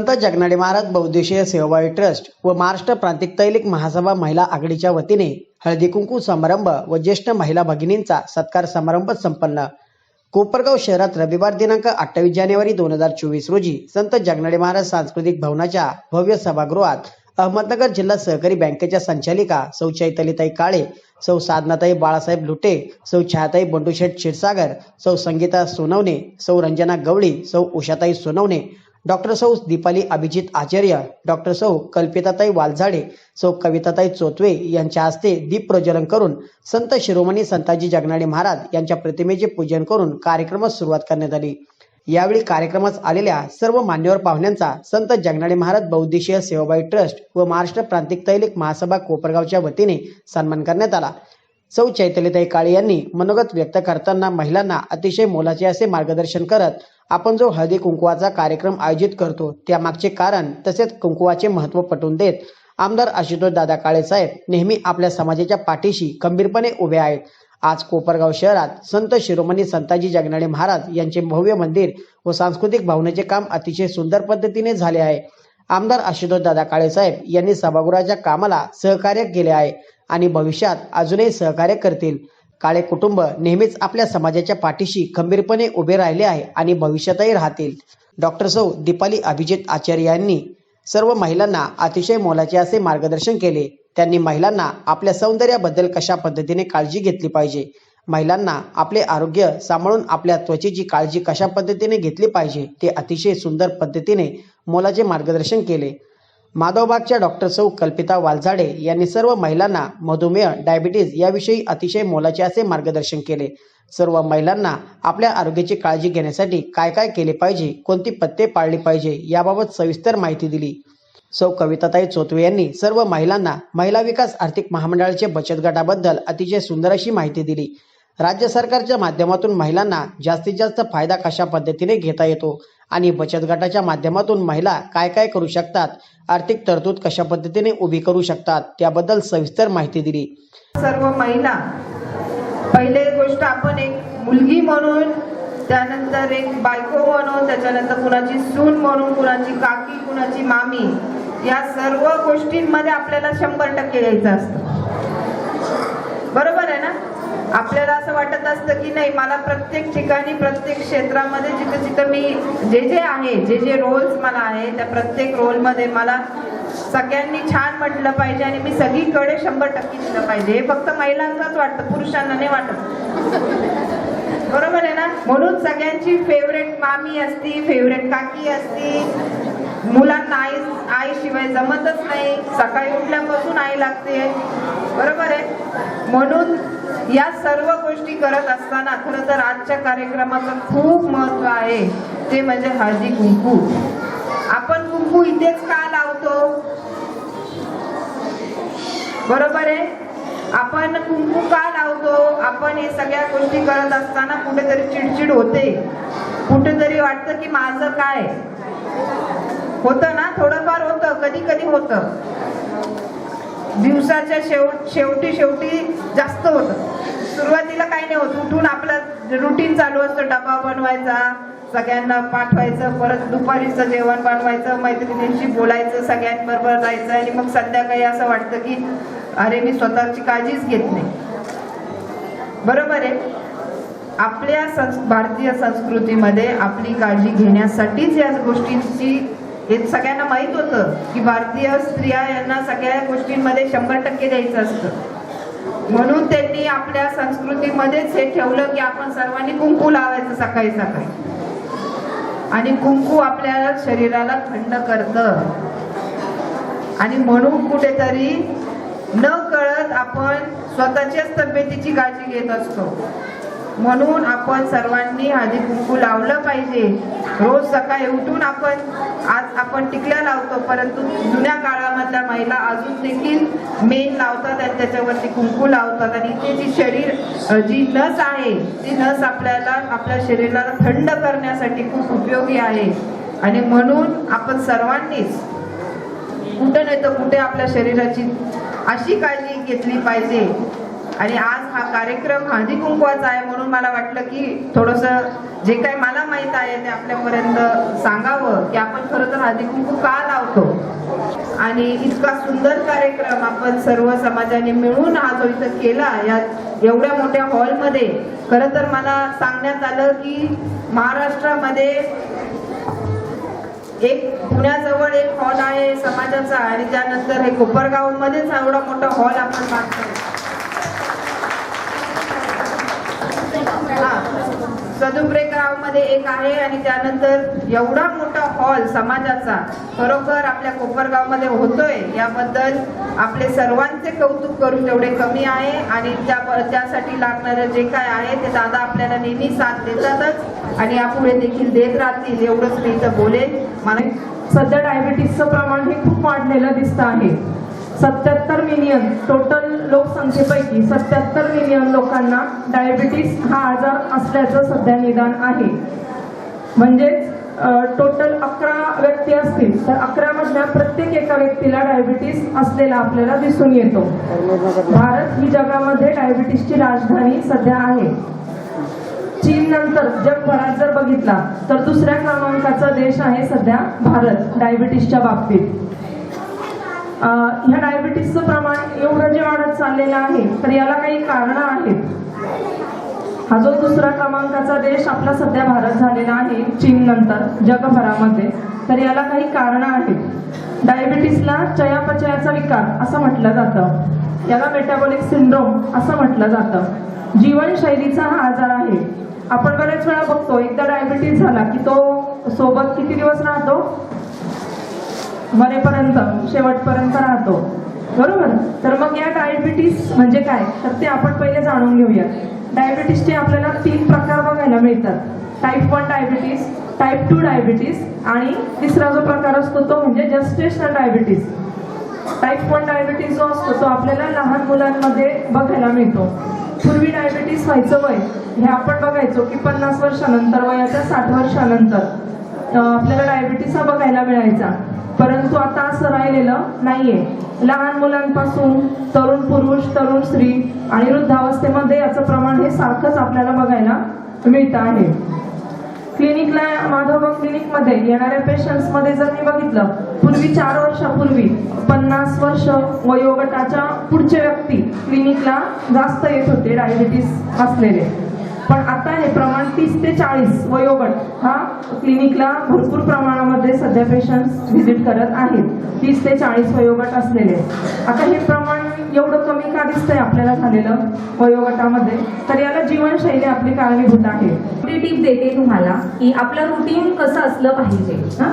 संत जगनाडे महाराज बहुद्देशीय सेवाभावी ट्रस्ट व महाराष्ट्र प्रांतिक तैलिक महासभा महिला आघाडीच्या वतीने हळदी कुंकू समारंभ व ज्येष्ठ महिला भगिनींचा सत्कार समारंभ संपन्न. कोपरगाव शहरात रविवार दिनांक अठ्ठावीस जानेवारी दोन हजार चोवीस रोजी संत जगनाडे महाराज सांस्कृतिक भवनाच्या भव्य सभागृहात अहमदनगर जिल्हा सहकारी बँकेच्या संचालिका सौ चैतलीताई काळे सौ साधनाताई बाळासाहेब लुटे सौ छायाताई बंडूशेठ क्षीरसागर सौ संगीता सोनवणे सौ रंजना गवळी सौ उषाताई सोनवणे डॉक्टर सौ दीपाली अभिजित आचार्य डॉक्टर सौ कल्पिताताई वालझाडे सौ कविताताई चोतवे यांच्या हस्ते दीप प्रज्वलन करून संत शिरोमणी संताजी जगनाडे महाराज यांच्या प्रतिमेचे पूजन करून कार्यक्रमास सुरुवात करण्यात आली. यावेळी कार्यक्रमास आलेल्या सर्व मान्यवर पाहुण्यांचा संत जगनाडे महाराज बहुद्देशीय सेवाबाई ट्रस्ट व महाराष्ट्र प्रांतिक तैलिक महासभा कोपरगावच्या वतीने सन्मान करण्यात आला. सौ चैतलीताई काळे यांनी मनोगत व्यक्त करताना महिलांना अतिशय मोलाचे असे मार्गदर्शन करत आपण जो हळदी कुंकुवाचा कार्यक्रम आयोजित करतो त्यामागचे कारण तसेच कुंकुवाचे महत्त्व पटवून देत आमदार आशुतोष दादा काळे साहेब नेहमी आपल्या समाजाच्या पाठीशी खंबीरपणे उभे आहेत. आज कोपरगाव शहरात संत शिरोमणी संताजी जगनाडे महाराज यांचे भव्य मंदिर व सांस्कृतिक भवनाचे काम अतिशय सुंदर पद्धतीने झाले आहे. आमदार आशुतोष दादा काळे साहेब यांनी सभागृहाच्या कामाला सहकार्य केले आहे आणि भविष्यात अजूनही सहकार्य करतील. काळे कुटुंब नेहमीच आपल्या समाजाच्या पाठीशी खंबीरपणे उभे राहिले आहे आणि भविष्यातही राहतील. डॉक्टर सौ दीपाली अभिजित आचार्य यांनी सर्व महिलांना अतिशय मोलाचे असे मार्गदर्शन केले. त्यांनी महिलांना आपल्या सौंदर्याबद्दल कशा पद्धतीने काळजी घेतली पाहिजे? महिलांना आपले आरोग्य सांभाळून आपल्या त्वचेची काळजी कशा पद्धतीने घेतली पाहिजे ते अतिशय सुंदर पद्धतीने मोलाचे मार्गदर्शन केले. माधवबागच्या डॉक्टर सौ कल्पिता वालझाडे यांनी सर्व महिलांना मधुमेह डायबिटीज याविषयी अतिशय मोलाचे असे मार्गदर्शन केले. सर्व महिलांना आपल्या आरोग्याची काळजी घेण्यासाठी काय काय केले पाहिजे कोणती पत्ते पाळली पाहिजे याबाबत सविस्तर माहिती दिली. सौ कविताताई चोतवे यांनी सर्व महिलांना महिला विकास आर्थिक महामंडळाचे बचत गटाबद्दल अतिशय सुंदर अशी माहिती दिली. राज्य सरकारच्या माध्यमातून महिलांना जास्तीत जास्त फायदा कशा पद्धतीने घेता येतो? आणि बचत गटाच्या माध्यमातून महिला काय काय करू शकतात? आर्थिक तरतूद कशा पद्धतीने उभी करू शकतात? त्याबद्दल सविस्तर माहिती दिली. सर्व महिला पहिले गोष्ट आपण एक मुलगी म्हणून त्यानंतर एक बायको म्हणून त्याच्यानंतर कुणाची सून म्हणून कुणाची काकी कुणाची मामी या सर्व गोष्टींमध्ये आपल्याला शंभर टक्के यायचं असतं. आपल्याला असं वाटत असतं की नाही मला प्रत्येक ठिकाणी प्रत्येक क्षेत्रामध्ये जिथं जिथं मी जे जे आहे जे जे रोल्स मला आहे त्या प्रत्येक रोलमध्ये मला सगळ्यांनी छान म्हटलं पाहिजे आणि मी सगळीकडे शंभर टक्के दिलं पाहिजे. हे फक्त महिलांचाच वाटतं पुरुषांना नाही वाटत. बरोबर आहे ना? म्हणून सगळ्यांची फेवरेट मामी असती फेवरेट काकी असती मुलांना आई आईशिवाय जमतच नाही. सकाळी उठल्यापासून आई लागते. बरोबर आहे? म्हणून या सर्व गोष्टी करत असताना खरं तर आजच्या कार्यक्रमाचं खूप महत्त्व आहे. ते म्हणजे हळदी कुंकू. आपण कुंकू इथेच का लावतो? बरोबर आहे? आपण कुंकू का लावतो? आपण हे सगळ्या गोष्टी करत असताना कुठेतरी चिडचिड होते. कुठेतरी वाटतं की माझं काय? होतं ना? थोडंफार होतं. कधी कधी होतं. दिवसाच्या शेवट शेवटी शेवटी जास्त होतं. सुरुवातीला काही नाही होत. उठून आपलं रुटीन चालू असतं. डबा बनवायचा सगळ्यांना पाठवायचं परत दुपारीचं जेवण बनवायचं मैत्रिणींशी बोलायचं सगळ्यांबरोबर जायचं आणि मग संध्याकाळी असं वाटतं की अरे मी स्वतःची काळजीच घेत नाही. बरोबर आहे. आपल्या संस् भारतीय संस्कृतीमध्ये आपली काळजी घेण्यासाठीच या गोष्टींची हे सगळ्यांना माहीत होतं की भारतीय स्त्रिया यांना सगळ्या गोष्टींमध्ये शंभर टक्के द्यायचं असतं. म्हणून त्यांनी आपल्या संस्कृतीमध्येच हे ठेवलं की आपण सर्वांनी कुंकू लावायचं सकाळी सकाळी. आणि कुंकू आपल्या शरीराला थंड करतं. आणि म्हणून कुठेतरी न कळत आपण स्वतःच्याच तब्येतीची काळजी घेत असतो. म्हणून आपण सर्वांनी हळदी कुंकू लावलं पाहिजे. रोज सकाळी उठून आपण आज आपण टिकल्या लावतो परंतु जुन्या काळामधल्या महिला अजून देखील मेन लावतात आणि त्याच्यावरती कुंकू लावतात. आणि ते जी शरीर जी नस आहे ती नस आपल्याला आपल्या शरीराला थंड करण्यासाठी खूप उपयोगी आहे. आणि म्हणून आपण सर्वांनीच कुठं नाही तर कुठे आपल्या शरीराची अशी काळजी घेतली पाहिजे. आणि आज हा कार्यक्रम हळदी कुंकवाचा आहे म्हणून मला वाटलं की थोडंसं जे काही मला माहीत आहे ते आपल्यापर्यंत सांगावं की आपण खरं तर हळदी कुंकू का लावतो? आणि इतका सुंदर कार्यक्रम आपण सर्व समाजाने मिळून हा जो इथं केला या एवढ्या मोठ्या हॉलमध्ये खरं तर मला सांगण्यात आलं की महाराष्ट्रामध्ये एक पुण्याजवळ एक हॉल आहे समाजाचा आणि त्यानंतर हे कोपरगाव मध्येच एवढा मोठा हॉल आपण बांधतोय. सदुब्रेगावमध्ये एक आहे आणि त्यानंतर एवढा मोठा हॉल समाजाचा खरोखर आपल्या कोपरगावमध्ये होतोय. याबद्दल आपले सर्वांचे कौतुक करून तेवढे कमी आहे आणि त्या त्यासाठी लागणारं जे काय आहे ते दादा आपल्याला नेहमी साथ देतातच आणि यापुढे देखील देत राहतील एवढंच मी इथं बोलेन. मला सध्या डायबिटीसचं प्रमाण हे खूप वाढलेलं दिसतं आहे. सत्याहत्तर मिलियन टोटल लोकसंख्येपैकी सत्याहत्तर मिलियन लोकांना डायबिटीस हा आजार असल्याचं सध्या निदान आहे. म्हणजेच टोटल अकरा व्यक्ती असतील तर अकरामधल्या प्रत्येक एका व्यक्तीला डायबिटीस असलेला आपल्याला दिसून येतो. भारत ही जगामध्ये डायबिटीसची राजधानी सध्या आहे. चीन नंतर जगभरात जर बघितला तर दुसऱ्या क्रमांकाचा देश आहे सध्या भारत डायबिटीसच्या बाबतीत. ह्या डायबिटीसचं प्रमाण एवढं जे वाढत चाललेलं आहे तर याला काही कारणं आहेत. हा जो दुसरा क्रमांकाचा देश आपला सध्या भारत झालेला आहे चीन नंतर जगभरामध्ये तर याला काही कारणं आहेत. डायबिटीसला चयापचयाचा विकार असं म्हटलं जातं. याला मेटाबॉलिक सिंड्रोम असं म्हटलं जातं. जीवनशैलीचा हा आजार आहे. आपण बऱ्याच वेळा बघतो एकदा डायबिटीस झाला की तो सोबत किती दिवस राहतो? मरेपर्यंत शेवटपर्यंत राहतो. बरोबर? तर मग या डायबिटीस म्हणजे काय? तर ते आपण पहिले जाणून घेऊया डायबिटीसचे आपल्याला तीन प्रकार बघायला मिळतात. Type one diabetes type two diabetes आणि तिसरा जो प्रकार असतो तो म्हणजे gestational diabetes type one diabetes जो असतो तो आपल्याला लहान मुलांमध्ये बघायला मिळतो. पूर्वी डायबिटीस व्हायचं वय. हे आपण बघायचो की पन्नास वर्षानंतर वयाच्या साठ वर्षानंतर आपल्याला डायबिटीस हा बघायला मिळायचा. परंतु आता असं राहिलेलं नाहीये. लहान मुलांपासून तरुण पुरुष तरुण स्त्री आणि वृद्धावस्थेमध्ये याचं प्रमाण हे सारखंच आपल्याला बघायला मिळतं आहे. क्लिनिकला माधव क्लिनिकमध्ये येणाऱ्या पेशंट्समध्ये जर मी बघितलं पूर्वी चार वर्षापूर्वी पन्नास वर्ष वयोगटाच्या पुढचे व्यक्ती क्लिनिकला जास्त येत होते डायबिटीस असलेले. पण आता हे प्रमाण तीस ते चाळीस वयोगट हा क्लिनिकला भरपूर प्रमाणामध्ये सध्या पेशंट व्हिजिट करत आहेत. तीस ते चाळीस वयोगट असलेले. आता हे प्रमाण एवढं कमी का दिसतंय आपल्याला झालेलं वयोगटामध्ये? तर याला जीवनशैली आपली कारणीभूत आहे. ती टीप देते तुम्हाला की आपलं रुटीन कसं असलं पाहिजे हां?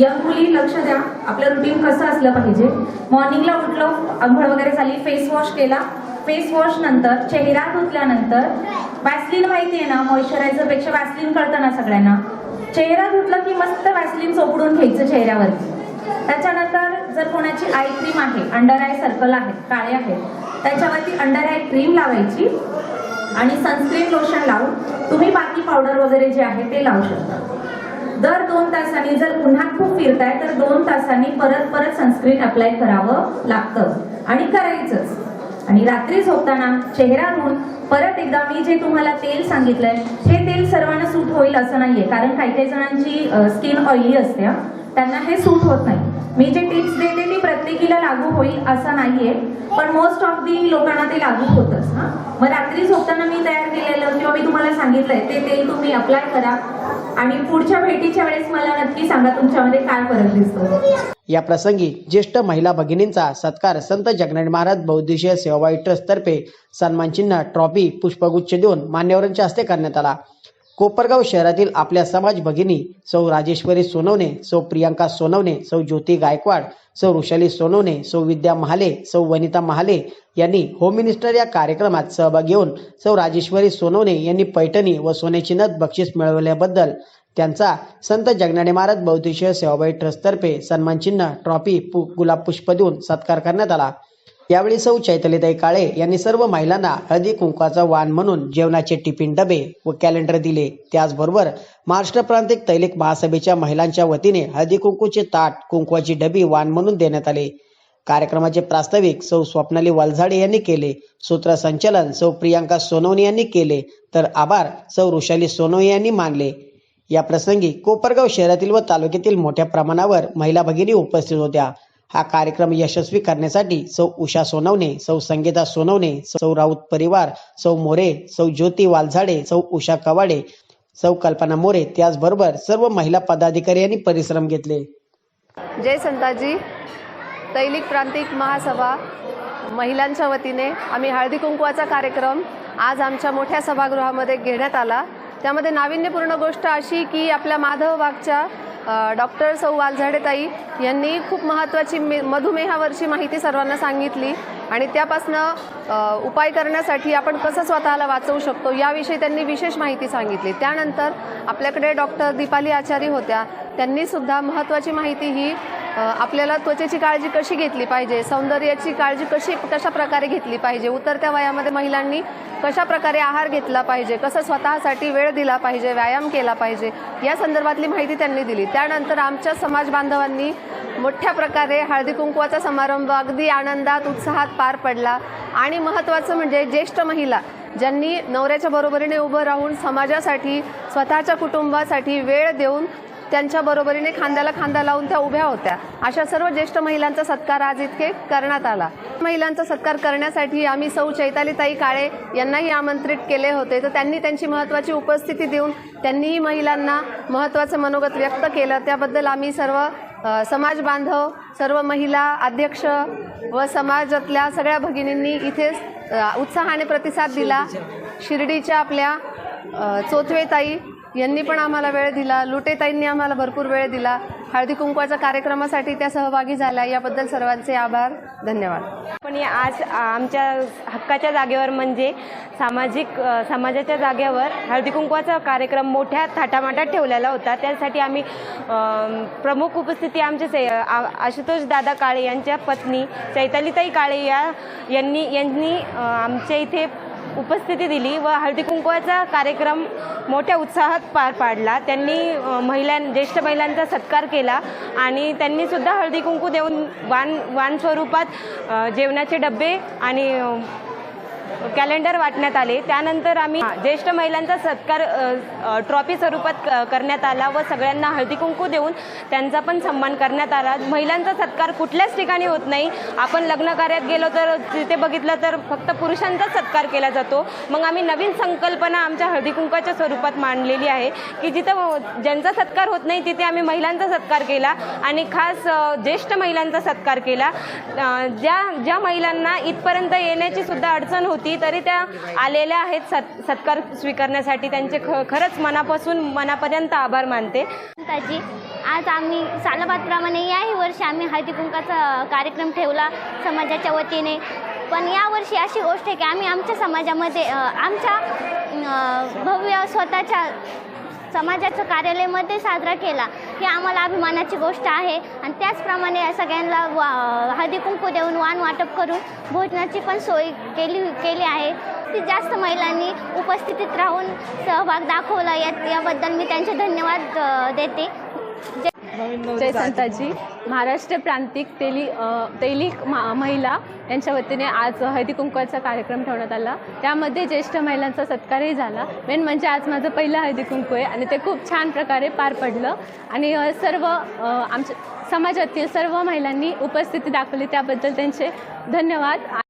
यंग मुली लक्ष द्या आपलं रुटीन कसं असलं पाहिजे. मॉर्निंगला उठलो आंघोळ वगैरे झाली फेस वॉश केला फेस वॉश नंतर चेहरा धुतल्यानंतर वॅसलिन माहिती आहे ना मॉइश्चरायझरपेक्षा वॅसलिन कळतं ना सगळ्यांना. चेहरा धुतला की मस्त वॅसलिन चोपडून घ्यायचं चेहऱ्यावरती. त्याच्यानंतर जर कोणाची आय क्रीम आहे अंडर आय सर्कल आहेत काळे आहेत त्याच्यावरती अंडर आय क्रीम लावायची आणि सनस्क्रीन लोशन लावून तुम्ही बाकी पावडर वगैरे जे आहे ते लावू शकता. दर दोन तासांनी जर उन्हात खूप फिरताय तर दोन तासांनी परत परत सनस्क्रीन अप्लाय करावं लागतं. आणि करायचंच. आणि रात्री झोपताना चेहरा धुवून परत एकदा मी जे तुम्हाला तेल सांगितलंय हे तेल सर्वांना सूट होईल असं नाहीये. कारण काही काही जणांची स्किन ऑइली असते त्यांना हे सूट होत नाही. मी जे टिप्स देते ती प्रत्येकीला लागू होईल असं नाहीये. पण मोस्ट ऑफ दी लोकांना ते लागू होतच मग रात्री झोपताना मी तयार केलेलं किंवा मी तुम्हाला सांगितलंय ते तेल तुम्ही अप्लाय करा. आणि पुढच्या भेटीच्या वेळेस मला नक्की सांगा तुमच्यामध्ये काय फरक दिसतो. या प्रसंगी ज्येष्ठ महिला भगिनींचा सत्कार संत जगनाथ महाराज बौद्धिशीय सेवाबाई ट्रस्ट तर्फे सन्मान चिन्ह ट्रॉफी पुष्पगुच्छ देऊन मान्यवरांच्या हस्ते करण्यात आला. कोपरगाव शहरातील आपल्या समाज भगिनी सौ राजेश्वरी सोनवणे सौ प्रियांका सोनवणे सौ ज्योती गायकवाड सौ ऋषाली सोनवणे सौ विद्या महाले सौ वनिता महाले यांनी होम मिनिस्टर या कार्यक्रमात सहभाग घेऊन सौ राजेश्वरी सोनवणे यांनी पैठणी व सोन्याची नथ बक्षीस मिळवल्याबद्दल त्यांचा संत जगनाडे महाराज बौद्धिशीय सेवाबाई ट्रस्टतर्फे सन्मान चिन्ह ट्रॉफी पु गुलाब पुष्प देऊन सत्कार करण्यात आला. यावेळी सौ चैतलीताई काळे यांनी सर्व महिलांना हळदी कुंकवाचा वाण म्हणून जेवणाचे टिफिन डबे व कॅलेंडर दिले. त्याचबरोबर महाराष्ट्र प्रांतिक तैलिक महासभेच्या महिलांच्या वतीने हळदी कुंकूचे ताट कुंकवाची डबी वाण म्हणून देण्यात आले. कार्यक्रमाचे प्रास्ताविक सौ स्वप्नाली वालझाडे यांनी केले. सूत्रसंचालन सौ प्रियांका सोनवणे यांनी केले. तर आभार सौ ऋषाली सोनवणे यांनी मानले. या प्रसंगी कोपरगाव शहरातील व तालुक्यातील मोठ्या प्रमाणावर महिला भगिनी उपस्थित होत्या. हा कार्यक्रम यशस्वी करण्यासाठी सौ उषा सोनवणे सौ संगीता सोनवणे सौ राऊत परिवार सौ मोरे सौ ज्योती वालझाडे सौ उषा कवाडे सौ कल्पना मोरे त्याचबरोबर सर्व महिला पदाधिकारी यांनी परिश्रम घेतले. जय संताजी. दैलिक प्रांतिक महासभा. महिलांच्या वतीने आम्ही हळदी कुंकवाचा कार्यक्रम आज आमच्या मोठ्या सभागृहामध्ये घेण्यात आला. त्यामध्ये नाविन्यपूर्ण गोष्ट अशी की आपल्या माधव बागच्या डॉक्टर सौ वालझाडेताई यांनी खूप महत्त्वाची मे मधुमेहावरची माहिती सर्वांना सांगितली आणि त्यापासनं उपाय करण्यासाठी आपण कसं स्वतःला वाचवू शकतो याविषयी त्यांनी विशेष माहिती सांगितली. त्यानंतर आपल्याकडे डॉक्टर दीपाली आचारी होत्या त्यांनी सुद्धा महत्त्वाची माहिती ही आपल्याला त्वचेची काळजी कशी घेतली पाहिजे? सौंदर्याची काळजी कशी कशा प्रकारे घेतली पाहिजे? उतरत्या वयामध्ये महिलांनी कशा प्रकारे आहार घेतला पाहिजे? कसं स्वतःसाठी वेळ दिला पाहिजे? व्यायाम केला पाहिजे? या संदर्भातली माहिती त्यांनी दिली. त्यानंतर आमच्या समाज बांधवांनी मोठ्या प्रकारे हळदी कुंकवाचा समारंभ अगदी आनंदात उत्साहात पार पडला. आणि महत्त्वाचं म्हणजे ज्येष्ठ महिला ज्यांनी नवऱ्याच्या बरोबरीने उभं राहून समाजासाठी स्वतःच्या कुटुंबासाठी वेळ देऊन त्यांच्या बरोबरीने खांद्याला खांदा लावून त्या उभ्या होत्या. अशा सर्व ज्येष्ठ महिलांचा सत्कार आज इतके करण्यात आला. महिलांचा सत्कार करण्यासाठी आम्ही सौ चैतालीताई काळे यांनाही आमंत्रित केले होते. तर त्यांनी त्यांची महत्त्वाची उपस्थिती देऊन त्यांनीही महिलांना महत्त्वाचं मनोगत व्यक्त केलं. त्याबद्दल आम्ही सर्व समाज बांधव सर्व महिला अध्यक्ष व समाजातल्या सगळ्या भगिनींनी इथे उत्साहाने प्रतिसाद दिला. शिर्डीच्या आपल्या चोथवेताई यांनी पण आम्हाला वेळ दिला लुटेताईंनी आम्हाला भरपूर वेळ दिला. हळदी कुंकवाच्या कार्यक्रमासाठी त्या सहभागी झाल्या. याबद्दल सर्वांचे आभार. धन्यवाद. पण या आज आमच्या हक्काच्या जागेवर म्हणजे सामाजिक समाजाच्या जागेवर हळदी कुंकवाचा कार्यक्रम मोठ्या थाटामाटात ठेवलेला होता. त्यासाठी आम्ही प्रमुख उपस्थिती आमचे से आ- आशुतोष दादा काळे यांच्या पत्नी चैतालीताई काळे या यांनी यांनी आमच्या इथे उपस्थिती दिली व हळदी कुंकवाचा कार्यक्रम मोठ्या उत्साहात पार पाडला. त्यांनी महिलां ज्येष्ठ महिलांचा सत्कार केला आणि त्यांनी सुद्धा हळदी कुंकू देऊन वान वान स्वरूपात जेवणाचे डबे आणि कॅलेंडर वाटण्यात आले. त्यानंतर आम्ही ज्येष्ठ महिलांचा सत्कार ट्रॉफी स्वरूपात क- करण्यात आला व सगळ्यांना हळदी कुंकू देऊन त्यांचा पण सन्मान करण्यात आला. महिलांचा सत्कार कुठल्याच ठिकाणी होत नाही. आपण लग्न कार्यात गेलो तर तिथे बघितलं तर फक्त पुरुषांचाच सत्कार केला जातो. मग आम्ही नवीन संकल्पना आमच्या हळदी कुंकाच्या स्वरूपात मांडलेली आहे की जिथं ज्यांचा सत्कार होत नाही तिथे आम्ही महिलांचा सत्कार केला आणि खास ज्येष्ठ महिलांचा सत्कार केला. ज्या ज्या महिलांना इथपर्यंत येण्याची सुद्धा अडचण होती तरी त्या आलेल्या आहेत सत् सत्कार स्वीकारण्यासाठी. त्यांचे ख खरंच मनापासून मनापर्यंत आभार मानते. ताजी आज आम्ही सालाबादप्रमाणे याही वर्षी आम्ही हळदीकुंकाचा कार्यक्रम ठेवला समाजाच्या वतीने. पण यावर्षी अशी गोष्ट आहे की आम्ही आमच्या समाजामध्ये आमच्या भव्य स्वतःच्या समाजाचं कार्यालयामध्ये साजरा केला. ही आम्हाला अभिमानाची गोष्ट आहे. आणि त्याचप्रमाणे सगळ्यांना वा हळदी कुंकू देऊन वाण वाटप करून भोजनाची पण सोय केली केली आहे. ती जास्त महिलांनी उपस्थितीत राहून सहभाग दाखवला. याबद्दल मी त्यांचे धन्यवाद देते देते. जय संताजी. महाराष्ट्र प्रांतिक तेली तैलिक महिला यांच्या वतीने आज हळदी कुंकवाचा कार्यक्रम ठेवण्यात आला. त्यामध्ये ज्येष्ठ महिलांचा सत्कारही झाला. मेन म्हणजे आज माझं पहिलं हळदी कुंकू आहे आणि ते खूप छान प्रकारे पार पडलं. आणि सर्व आमच्या समाजातील सर्व महिलांनी उपस्थिती दाखवली. त्याबद्दल त्यांचे धन्यवाद.